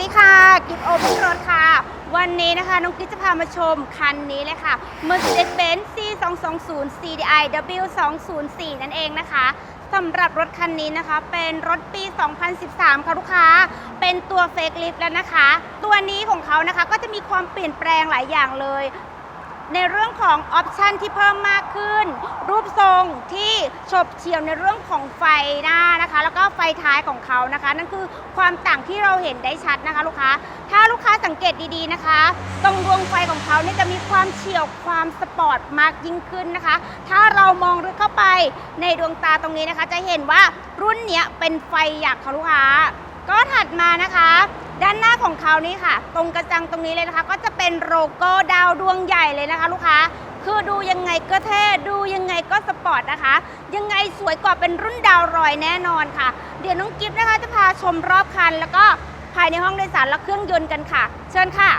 ดีค่ะกิฟโอเปนรถค่ะ วันนี้นะคะ น้องกิ๊ฟจะพามาชมคันนี้เลยค่ะ Mercedes-Benz C220 CDI W204 นั่นเองนะคะสำหรับรถคันนี้นะคะ เป็นรถปี 2013 ค่ะลูกค้า เป็นตัวเฟกลิฟแล้วนะคะ ตัวนี้ของเขานะคะก็จะมีความเปลี่ยนแปลงหลายอย่างเลย ในเรื่องของออปชันที่เพิ่มมากขึ้น รูปทรงที่ฉบเฉี่ยวในเรื่องของไฟหน้านะคะ แล้วก็ไฟท้ายของเขานะคะ นั่นคือความต่างที่เราเห็นได้ชัดนะคะ ลูกค้า ถ้าลูกค้าสังเกตดีๆนะคะ ตรงดวงไฟของเขาเนี่ยจะมีความเฉียวความสปอร์ตมากยิ่งขึ้นนะคะ ถ้าเรามองลึกเข้าไปในดวงตาตรงนี้นะคะ จะเห็นว่ารุ่นเนี้ยเป็นไฟหยักค่ะลูกค้า ก็ถัดมานะคะ ด้านหน้าของเขานี่ค่ะ ตรงกระจังตรงนี้เลยนะคะ ก็จะเป็นโลโก้ดาวดวงใหญ่เลยนะคะ ลูกค้า คือดูยังไงก็เท่ดูยังไงก็สปอร์ตนะคะ ยังไงสวยกว่าเป็นรุ่นดาวรอยแน่นอนค่ะ เดี๋ยวน้องกิฟต์นะคะจะพาชมรอบคัน แล้วก็ภายในห้องโดยสารและเครื่องยนต์กันค่ะ เชิญค่ะ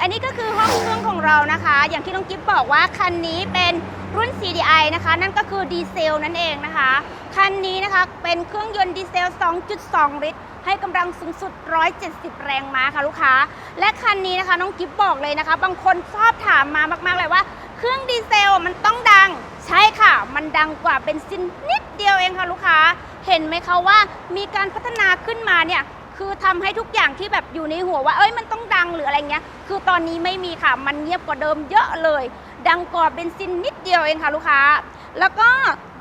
อันนี้ก็คือห้องเครื่องของเรานะคะ อย่างที่น้องกิฟต์บอกว่าคันนี้เป็นรุ่น CDI นะคะ นั่นก็คือดีเซลนั่นเองนะคะ คันนี้นะคะเป็นเครื่องยนต์ดีเซล 2.2 ลิตร ให้กำลังสูงสุด 170 แรงม้าค่ะลูกค้า และคันนี้นะคะน้องกิฟบอกเลยนะคะ บางคนชอบถามมามาก ๆ เลยว่า เครื่องดีเซลมันต้องดัง ใช่ค่ะ มันดังกว่าเบนซินนิดเดียวเองค่ะลูกค้า เห็นไหมคะว่ามีการพัฒนาขึ้นมาเนี่ยคือทำให้ทุกอย่างที่แบบอยู่ในหัวว่า เอ้ยมันต้องดังหรืออะไรเงี้ย คือตอนนี้ไม่มีค่ะ มันเงียบกว่าเดิมเยอะเลย ดังกว่าเบนซินนิดเดียวเองค่ะลูกค้า แล้วก็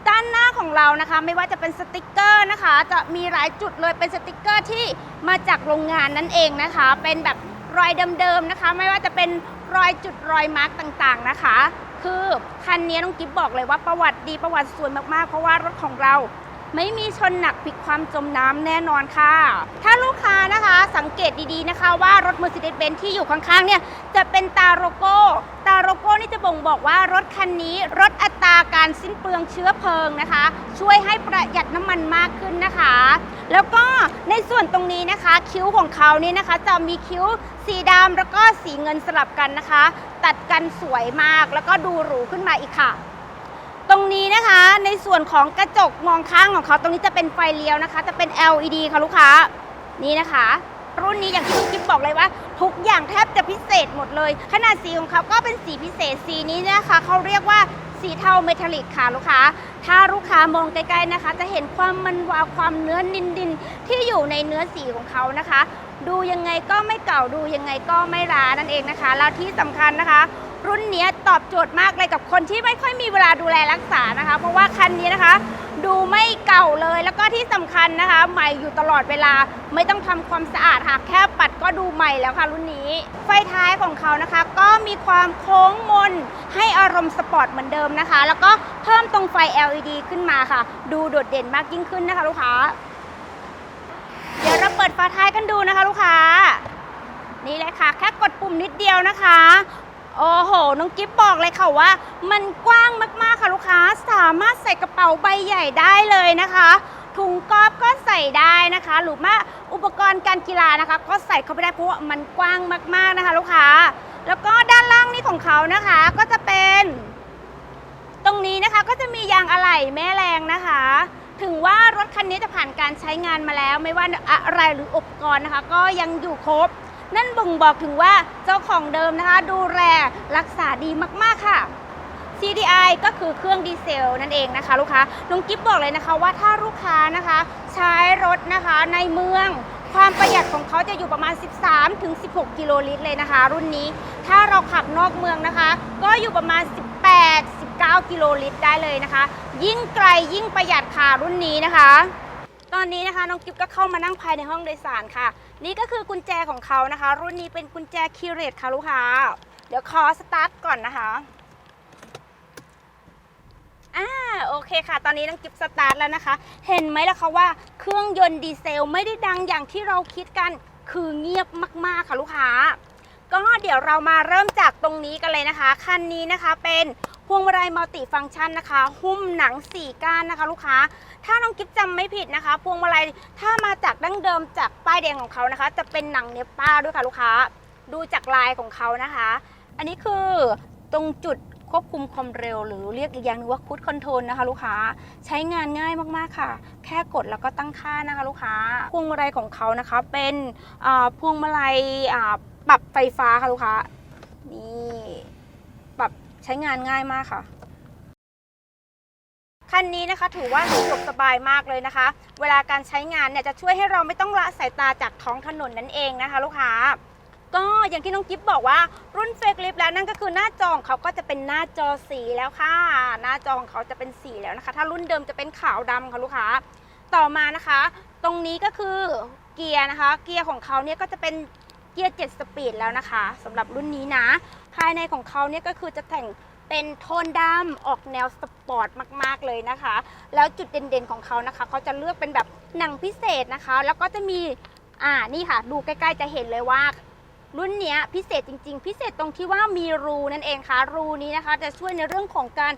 ด้านหน้าของเรานะคะ ไม่ว่าจะเป็นสติกเกอร์นะคะ จะมีหลายจุดเลยเป็นสติกเกอร์ที่มาจากโรงงานนั่นเองนะคะ เป็นแบบรอยเดิมๆนะคะ ไม่ว่าจะเป็นรอยจุดรอยมาร์กต่างๆนะคะ คือคันนี้น้องกิฟบอกเลยว่าประวัติดีประวัติสวยมากๆ เพราะว่ารถของเรา ไม่มีชนหนักพลิกความจมน้ำแน่นอนค่ะ ถ้าลูกค้านะคะสังเกตดีๆนะคะว่ารถ Mercedes-Benz ที่อยู่ข้างๆเนี่ยจะเป็นตาโลโก้ ตาโลโก้นี่จะบ่งบอกว่ารถคันนี้ลดอัตราการสิ้นเปลืองเชื้อเพลิงนะคะ ช่วยให้ประหยัดน้ำมันมากขึ้นนะคะ แล้วก็ในส่วนตรงนี้นะคะ คิ้วของเขานี่นะคะ จะมีคิ้วสีดำแล้วก็สีเงินสลับกันนะคะ ตัดกันสวยมากแล้วก็ดูหรูขึ้นมาอีกค่ะ ตรงนี้นะคะในส่วนของกระจกมองข้างของเขาตรงนี้จะเป็นไฟเลี้ยวนะคะ จะเป็น LED ค่ะลูกค้านี่นะคะ รุ่นนี้อย่างที่คุณกิ๊บบอกเลยว่า ทุกอย่างแทบจะพิเศษหมดเลย ขนาดสีของเขาก็เป็นสีพิเศษสีนี้นะคะเขาเรียกว่าสีเทาเมทัลลิกค่ะลูกค้า ถ้าลูกค้ามองใกล้ๆนะคะ จะเห็นความมันวาวความเนื้อนินดินที่อยู่ในเนื้อสีของเขานะคะ ดูยังไงก็ไม่เก่าดูยังไงก็ไม่ร้านั่นเองนะคะ แล้วที่สำคัญนะคะ รุ่นนี้ตอบโจทย์มากเลยกับคนที่ไม่ค่อยมีเวลาดูแลรักษานะคะ เพราะว่าคันนี้นะคะ ดูไม่เก่าเลยแล้วก็ที่สำคัญนะคะ ใหม่อยู่ตลอดเวลาไม่ต้องทำความสะอาดค่ะแค่ปัดก็ดูใหม่แล้วค่ะรุ่นนี้ ไฟท้ายของเขานะคะ ก็มีความโค้งมน ให้อารมณ์สปอร์ตเหมือนเดิมนะคะ แล้วก็เพิ่มตรงไฟ LED ขึ้นมาค่ะ ดูโดดเด่นมากยิ่งขึ้นนะคะลูกค้าเดี๋ยวเราเปิดฝาท้ายกันดูนะคะ ลูกค้า นี่เลยค่ะ แค่กดปุ่มนิดเดียวนะคะ โอ้โห น้องกิฟบอกเลยค่ะว่า มันกว้างมากๆค่ะลูกค้า สามารถใส่กระเป๋าใบใหญ่ได้เลยนะคะ ถุงกอล์ฟก็ใส่ได้นะคะ หรือว่าอุปกรณ์การกีฬานะคะ ก็ใส่เข้าไปได้เพราะว่ามันกว้างมากๆนะคะ ลูกค้า แล้วก็ด้านล่างนี่ของเขานะคะ ก็จะเป็น ตรงนี้นะคะก็จะมียางอะไหล่แม่แรงนะคะ ถึงว่ารถคันนี้จะผ่านการใช้งานมาแล้ว ไม่ว่าอะไรหรืออุปกรณ์นะคะ ก็ยังอยู่ครบ นั่นบ่งบอกถึงว่าเจ้าของเดิมนะคะ ดูแลรักษาดีมาก ๆ ค่ะ CDI ก็คือเครื่องดีเซลนั่นเองนะคะ ลูกค้าน้องกิฟบอกเลยนะคะว่าถ้าลูกค้านะคะ ใช้รถนะคะในเมือง ความประหยัดของเขาจะอยู่ประมาณ 13ถึง16 กิโลลิตรเลยนะคะ รุ่นนี้ ถ้าเราขับนอกเมืองนะคะ ก็อยู่ประมาณ 18 19 กิโลลิตรได้เลยนะคะ ยิ่งไกลยิ่งประหยัดค่ะรุ่นนี้นะคะ ตอนนี้นะคะน้องกิฟก็เข้ามานั่งภายในห้องโดยสารค่ะ นี่ก็คือกุญแจของเขานะคะ รุ่นนี้เป็นกุญแจคีเรตค่ะลูกค้าเดี๋ยวขอสตาร์ทก่อนนะคะอ่าโอเคค่ะ ตอนนี้น้องกิฟสตาร์ทแล้วนะคะ เห็นไหมล่ะคะว่าเครื่องยนต์ดีเซลไม่ได้ดังอย่างที่เราคิดกันคือเงียบมากๆค่ะลูกค้า ก็เดี๋ยวเรามาเริ่มจากตรงนี้กันเลยนะคะ คันนี้นะคะเป็น พวงมาลัยมัลติฟังก์ชันนะคะ หุ้มหนังสี่ก้านนะคะ ลูกค้า ถ้าน้องกิ๊ฟจำไม่ผิดนะคะ พวงมาลัยถ้ามาจากดั้งเดิมจากป้ายแดงของเขานะคะ จะเป็นหนังเนป้าด้วยค่ะลูกค้า ดูจากลายของเขานะคะ อันนี้คือตรงจุดควบคุมความเร็ว หรือเรียกอีกอย่างหนึงว่าคูดคอนโทรลนะคะ ลูกค้าใช้งานง่ายมากๆค่ะ แค่กดแล้วก็ตั้งค่านะคะ ลูกค้า พวงมาลัยของเขานะคะ เป็นพวงมาลัยปรับไฟฟ้าค่ะลูกค้านี่ ช้งานง่ายมากค่ะ คันนี้นะคะถือว่าสะดวกสบายมากเลยนะคะ เวลาการใช้งานเนี่ยจะช่วยให้เราไม่ต้องละสายตาจากท้องถนนนั่นเองนะคะ ลูกค้าก็อย่างที่น้องกิฟบอกว่ารุ่นเฟกลิฟแล้วนั่นก็คือหน้าจอของเขาก็จะเป็นหน้าจอสีแล้วค่ะ หน้าจอของเขาจะเป็นสีแล้วนะคะ ถ้ารุ่นเดิมจะเป็นขาวดำค่ะลูกค้า ต่อมานะคะ ตรงนี้ก็คือเกียร์นะคะ เกียร์ของเขาเนี่ยก็จะเป็น เกียร์ 7 สปีดแล้วนะคะสำหรับรุ่นนี้นะ ภายในของเขาเนี่ยก็คือจะแต่งเป็นโทนดำออกแนวสปอร์ตมาก ๆ เลยนะคะ แล้วจุดเด่นๆของเขานะคะ เขาจะเลือกเป็นแบบหนังพิเศษนะคะ แล้วก็จะมี อ่า นี่ค่ะ ดูใกล้ๆจะเห็นเลยว่า รุ่นนี้พิเศษจริง ๆ พิเศษตรงที่ว่ามีรูนั่นเองค่ะ รูนี้นะคะ จะช่วยในเรื่องของการ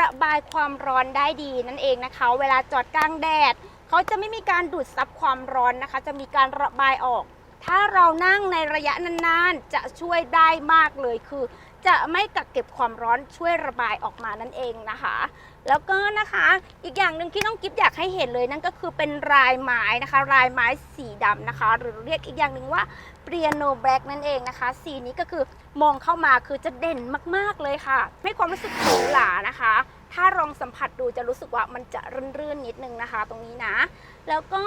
ระบายความร้อนได้ดีนั่นเองนะคะ เวลาจอดกลางแดด เขาจะไม่มีการดูดซับความร้อนนะคะ จะมีการระบายออก ถ้าเรานั่งในระยะนานๆ จะช่วยได้มากเลยคือ จะไม่กักเก็บความร้อนช่วยระบายออกมานั่นเองนะคะ แล้วก็นะคะอีกอย่างหนึ่งที่น้องกิฟอยากให้เห็นเลยนั่นก็คือเป็นลายไม้นะคะลายไม้สีดำนะคะ หรือเรียกอีกอย่างหนึ่งว่าเปียโนแบล็กนั่นเองนะคะ สีนี้ก็คือมองเข้ามาคือจะเด่นมากๆเลยค่ะให้ความรู้สึกหรูหรานะคะ ถ้าลองสัมผัสดูจะรู้สึกว่ามันจะรื่นๆนิดนึงนะคะ ตรงนี้นะ แล้วก็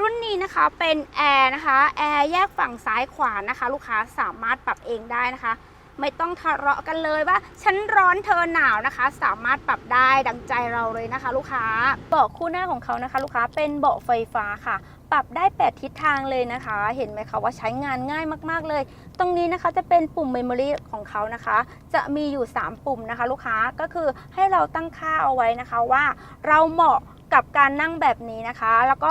รุ่นนี้นะคะเป็นแอร์นะคะแอร์แยกฝั่งซ้ายขวานะคะ ลูกค้าสามารถปรับเองได้นะคะ ไม่ต้องทะเลาะกันเลยว่าฉันร้อนเธอหนาวนะคะ สามารถปรับได้ดังใจเราเลยนะคะ ลูกค้าเบาะคู่หน้าของเขานะคะ ลูกค้าเป็นเบาะไฟฟ้าค่ะ ปรับได้ 8 ทิศทางเลยนะคะ เห็นไหมคะว่าใช้งานง่ายมากๆเลย ตรงนี้นะคะจะเป็นปุ่ม Memory ของเขานะคะ จะมีอยู่ 3 ปุ่มนะคะ ลูกค้าก็คือให้เราตั้งค่าเอาไว้นะคะว่า เราเหมาะกับการนั่งแบบนี้นะคะ แล้วก็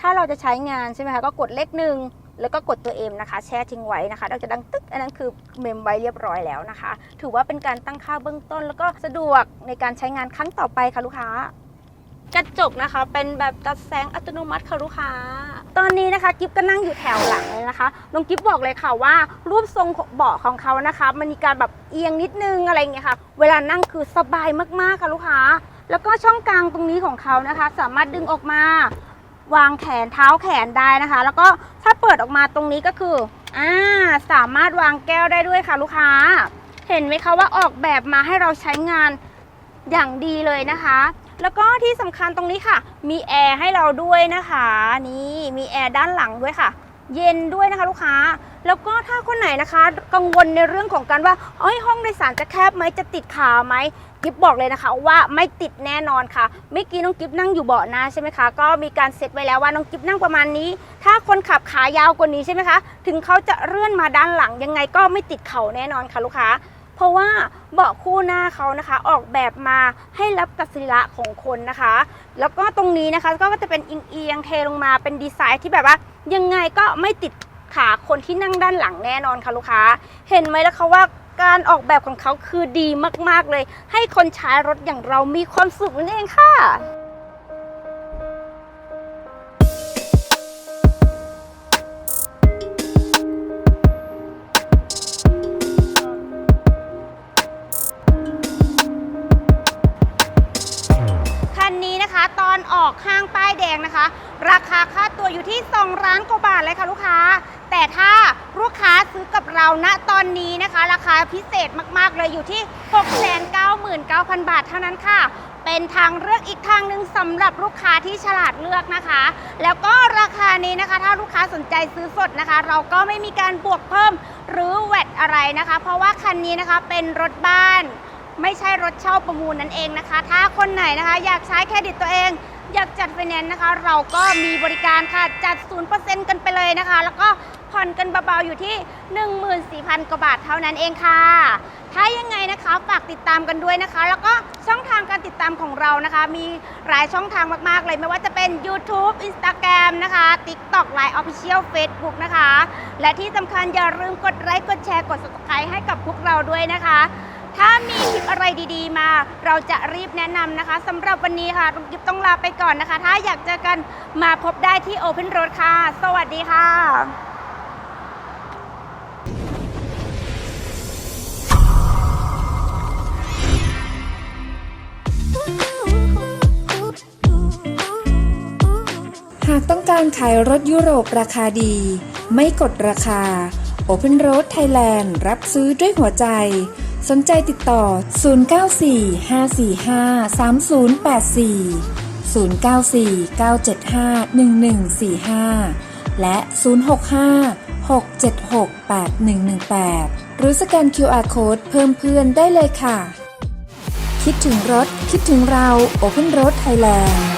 ถ้าเราจะใช้งานใช่ไหมคะก็กดเลขหนึ่งแล้วก็กดตัว M นะคะ แช่ทิ้งไว้นะคะ เราจะดังตึ๊กอันนั้นคือเมมไว้เรียบร้อยแล้วนะคะ ถือว่าเป็นการตั้งค่าเบื้องต้น แล้วก็สะดวกในการใช้งานครั้งต่อไปค่ะลูกค้า กระจกนะคะ เป็นแบบตัดแสงอัตโนมัติค่ะลูกค้า ตอนนี้นะคะกิฟก็นั่งอยู่แถวหลังเลยนะคะน้องกิฟบอกเลยค่ะว่า รูปทรงเบาะของเขานะคะ มันมีการแบบเอียงนิดนึงอะไรอย่างเงี้ยค่ะ เวลานั่งคือสบายมากๆค่ะลูกค้า แล้วก็ช่องกลางตรงนี้ของเขานะคะ สามารถดึงออกมา วางแขนเท้าแขนได้นะคะ แล้วก็ถ้าเปิดออกมาตรงนี้ก็คืออ่าสามารถวางแก้วได้ด้วยค่ะลูกค้า เห็นไหมคะว่าออกแบบมาให้เราใช้งานอย่างดีเลยนะคะ แล้วก็ที่สำคัญตรงนี้ค่ะ มีแอร์ให้เราด้วยนะคะ นี่มีแอร์ด้านหลังด้วยค่ะ เย็นด้วยนะคะลูกค้า แล้วก็ถ้าคนไหนนะคะ กังวลในเรื่องของการว่าเอ้ยห้องโดยสารจะแคบไหมจะติดขาไหมกิฟบอกเลยนะคะว่าไม่ติดแน่นอนค่ะเมื่อกี้น้องกิฟนั่งอยู่เบาะหน้าใช่ไหมคะก็มีการเซตไว้แล้วว่าน้องกิฟนั่งประมาณนี้ ถ้าคนขับขายาวกว่านี้ใช่ไหมคะ ถึงเขาจะเลื่อนมาด้านหลังยังไงก็ไม่ติดเข่าแน่นอนค่ะลูกค้า เพราะว่าเบาะคู่หน้าเขานะคะ ออกแบบมาให้รับกับสรีระของคนนะคะ แล้วก็ตรงนี้นะคะก็จะเป็นเอียงเทลงมาเป็นดีไซน์ที่แบบว่ายังไงก็ไม่ติดขาคนที่นั่งด้านหลังแน่นอนค่ะลูกค้า เห็นไหมล่ะคะว่าการออกแบบของเขาคือดีมากๆเลย ให้คนใช้รถอย่างเรามีความสุขนั่นเองค่ะ ราคาค่าตัวอยู่ที่ 2 ล้านกว่าบาทเลยค่ะลูกค้า แต่ถ้าลูกค้าซื้อกับเราณตอนนี้นะคะ ราคาพิเศษมากๆเลยอยู่ที่ 699,000 บาทเท่านั้นค่ะ เป็นทางเลือกอีกทางหนึ่งสำหรับลูกค้าที่ฉลาดเลือกนะคะ แล้วก็ราคานี้นะคะ ถ้าลูกค้าสนใจซื้อสดนะคะ เราก็ไม่มีการบวกเพิ่มหรือแวดอะไรนะคะ เพราะว่าคันนี้นะคะเป็นรถบ้านไม่ใช่รถเช่าประมูลนั่นเองนะคะ ถ้าคนไหนนะคะ อยากใช้เครดิตตัวเอง อยากจัดไฟแนนซ์นะคะ เราก็มีบริการค่ะ จัด 0%กันไปเลยนะคะ แล้วก็ผ่อนกันเบาๆอยู่ที่ 14,000 กว่าบาทเท่านั้นเองค่ะ ถ้ายังไงนะคะ ฝากติดตามกันด้วยนะคะ แล้วก็ช่องทางการติดตามของเรานะคะ มีหลายช่องทางมากๆ เลยไม่ว่าจะเป็น YouTube Instagram นะคะ TikTok Line Official Facebook นะคะ และที่สำคัญอย่าลืมกดไลค์กดแชร์กด subscribe ให้กับพวกเราด้วยนะคะ ถ้ามีคลิปอะไรดีๆ มา เราจะรีบแนะนำนะคะสำหรับวันนี้ค่ะลุงกิฟต้องลาไปก่อนนะคะ ถ้าอยากเจอกันมาพบได้ที่ Open Road ค่ะ สวัสดีค่ะหากต้องการขายรถยุโรปราคาดี ไม่กดราคา Open Road Thailand รับซื้อด้วยหัวใจ สนใจติดต่อ 094 545 3084 094 975 1145 และ 065 676 8118 หรือสแกน QR Code เพิ่มเพื่อนได้เลยค่ะ คิดถึงรถ คิดถึงเรา Open Road Thailand